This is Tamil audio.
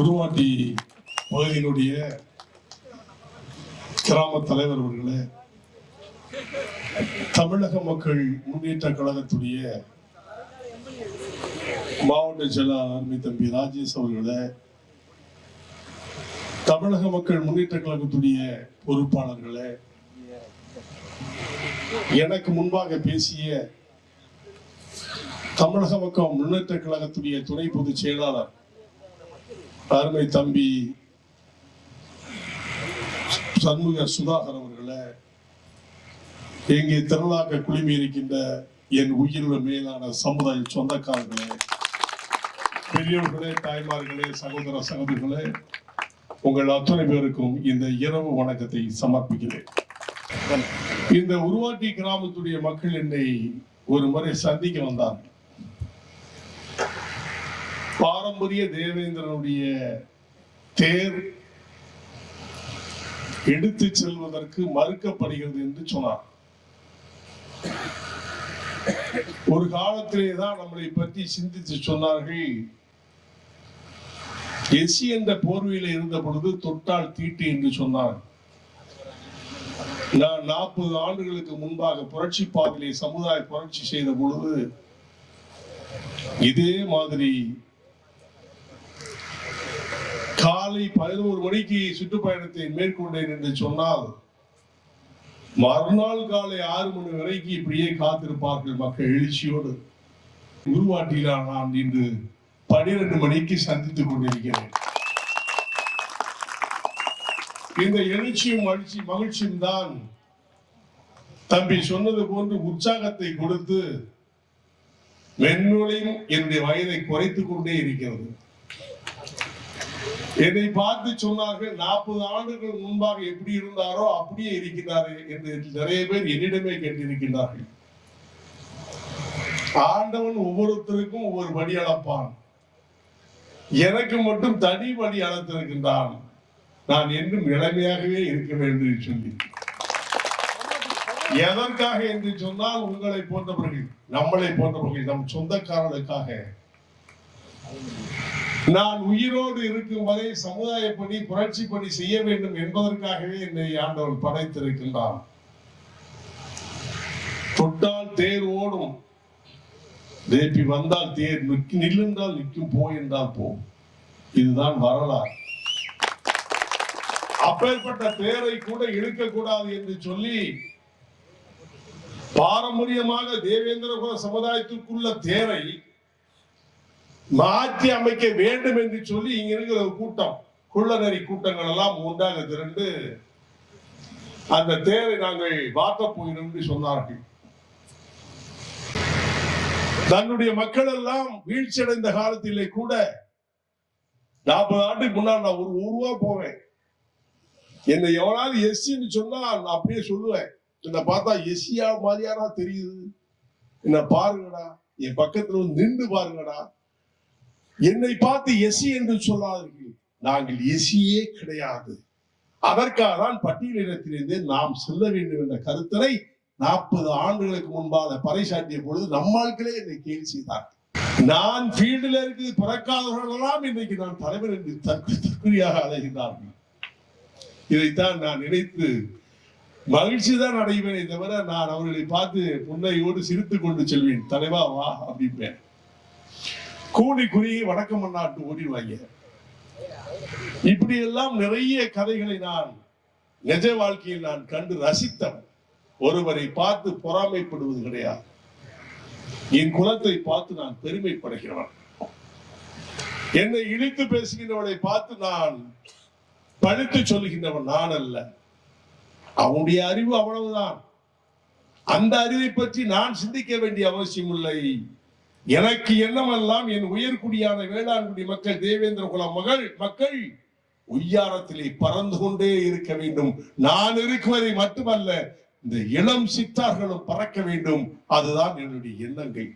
உருவாட்டி பகுதியினுடைய கிராம தலைவர் அவர்களே தமிழக மக்கள் முன்னேற்ற கழகத்துடைய மாவட்ட செயலாளர் அருமை தம்பி ராஜேஷ் அவர்களே தமிழக மக்கள் முன்னேற்ற கழகத்துடைய பொறுப்பாளர்களே எனக்கு முன்பாக பேசிய தமிழக மக்கள் முன்னேற்ற கழகத்துடைய துணை பொதுச் செயலாளர் அருமை தம்பி சண்முக சுதாகர் அவர்களை எங்கே திரளாக குழுமி இருக்கின்ற என் உயிருள்ள மேலான சமுதாய சொந்தக்காரர்களே பெரியவர்களே தாய்மார்களே சகோதர சகோதரர்களே உங்கள் அத்தனை பேருக்கும் இந்த இரவு வணக்கத்தை சமர்ப்பிக்கிறேன். இந்த உருவாட்டி கிராமத்துடைய மக்கள் என்னை ஒரு முறை சந்திக்க வந்தார்கள். பாரம்பரிய தேவேந்திரனுடைய தேர் எடுத்து செல்வதற்கு மறுக்கப்படுகிறது என்று சொன்னார். ஒரு காலத்திலே தான் நம்மளை பற்றி சிந்தித்து சொன்னார்கள். எசி என்ற போர்வையில் இருந்த பொழுது தொட்டால் தீட்டு என்று சொன்னார். நான் நாற்பது ஆண்டுகளுக்கு முன்பாக புரட்சி பாதையிலே சமுதாய புரட்சி செய்த பொழுது இதே மாதிரி காலை பதினோரு மணிக்கு சுற்றுப்பயணத்தை மேற்கொண்டேன் என்று சொன்னால் மறுநாள் காலை ஆறு மணி வரைக்கும் இப்படியே காத்திருப்பார்கள் மக்கள் எழுச்சியோடு. உருவாட்டிலா நான் இன்று பனிரெண்டு மணிக்கு சந்தித்துக் கொண்டிருக்கிறேன். இந்த எழுச்சியும் மகிழ்ச்சி மகிழ்ச்சியும் தான் தம்பி சொன்னது போன்று உற்சாகத்தை கொடுத்து மென்னுளையும் என்னுடைய வயதை குறைத்துக் கொண்டே இருக்கிறது. என்னை பார்த்து சொன்னார்கள் நாற்பது ஆண்டுகள் முன்பாக எப்படி இருந்தாரோ அப்படியே இருக்கிறாரு என்று நிறைய பேர் என்னிடமே கேட்டிருக்கின்றார்கள். ஆண்டவன் ஒவ்வொருத்தருக்கும் ஒவ்வொரு படி அளப்பான் எனக்கு மட்டும் தனி படி அளத்திருக்கின்றான் நான் என்றும் இளமையாகவே இருக்க வேண்டும் என்று சொல்லி. எதற்காக என்று சொன்னால் உங்களை போன்றவர்கள் நம்மளை போன்றவர்கள் நம் சொந்தக்காரர்களுக்காக. நான் உயிரோடு இருக்கும் வரை சமுதாய பணி புரட்சி பணி செய்ய வேண்டும் என்பதற்காகவே என்னை ஆண்டவர் படைத்திருக்கின்றான் தொட்டால் தேர் ஓடும். தேப்பி வந்தால் தேர் நில்லுந்தால் நிற்கும். போ என்றால் போ. இதுதான் வரலாறு. அப்பேற்பட்ட தேரை கூட இழுக்க கூடாது என்று சொல்லி பாரம்பரியமாக தேவேந்திர சமுதாயத்துக்குள்ள சமுதாயத்திற்குள்ள தேரை மாற்றி அமைக்க வேண்டும் என்று சொல்லி இங்க இருக்கிற ஒரு கூட்டம் குள்ளநரி கூட்டங்கள் எல்லாம் ஒன்றாக திரண்டு அந்த தேரை நாங்கள் பார்க்க போகிறோம் என்று சொன்னார்கள். தன்னுடைய மக்கள் எல்லாம் வீழ்ச்சியடைந்த காலத்திலே கூட நாற்பது ஆண்டுக்கு முன்னால் நான் ஒரு ஊருவா போவேன். என்னை எவனாவது எஸ்சின்னு சொன்னா நான் அப்படியே சொல்லுவேன். என்னை பார்த்தா எஸ்சியா மாதிரியாரா தெரியுது. என்ன பாருங்கடா என் பக்கத்துல வந்து நின்று பாருங்கடா. என்னை பார்த்து எசி என்று சொல்லாதீர்கள். நாங்கள் எசியே கிடையாது. அதற்காக தான் பட்டியலிடத்திலிருந்து நாம் செல்ல வேண்டும் என்ற கருத்தரை நாற்பது ஆண்டுகளுக்கு முன்பாக பறைசாட்டிய பொழுது நம்மாட்களே என்னை கேள்வி செய்தார்கள். நான் ஃபீல்டில் இருக்கு பிறக்காதவர்களெல்லாம் இன்னைக்கு நான் தலைவர் என்று தற்கு தற்குறியாக அழைகிறார்கள் இதைத்தான் நான் நினைத்து மகிழ்ச்சி தான் அடைவேனே தவிர நான் அவர்களை பார்த்து புன்னையோடு சிரித்துக் கொண்டு செல்வேன். தலைவா வா அப்படிப்பேன் கூடி குறுகி வடக்க மண்ணாட்டு ஓடிடுவாங்க இப்படி எல்லாம் நிறைய கதைகளை நான் நிஜ வாழ்க்கையில் நான் கண்டு ரசித்தவன். ஒருவரை பார்த்து பொறாமைப்படுவது கிடையாது. என் குலத்தை பார்த்து நான் பெருமைப்படுகிறவன். என்னை இழித்து பேசுகின்றவனை பார்த்து நான் பழித்து சொல்லுகின்றவன் நான் அல்ல. அவனுடைய அறிவு அவ்வளவுதான். அந்த அறிவை பற்றி நான் சிந்திக்க வேண்டிய அவசியம் இல்லை எனக்கு என்னமெல்லாம் என் உயர்குடியான வேளாண்குடி மக்கள் தேவேந்திர குல மகள் மக்கள் உய்யாரத்திலே பறந்து கொண்டே இருக்க வேண்டும். நான் இருக்குவதை மட்டுமல்ல இந்த இளம் சித்தார்களும் பறக்க வேண்டும். அதுதான் என்னுடைய எண்ணங்கள்.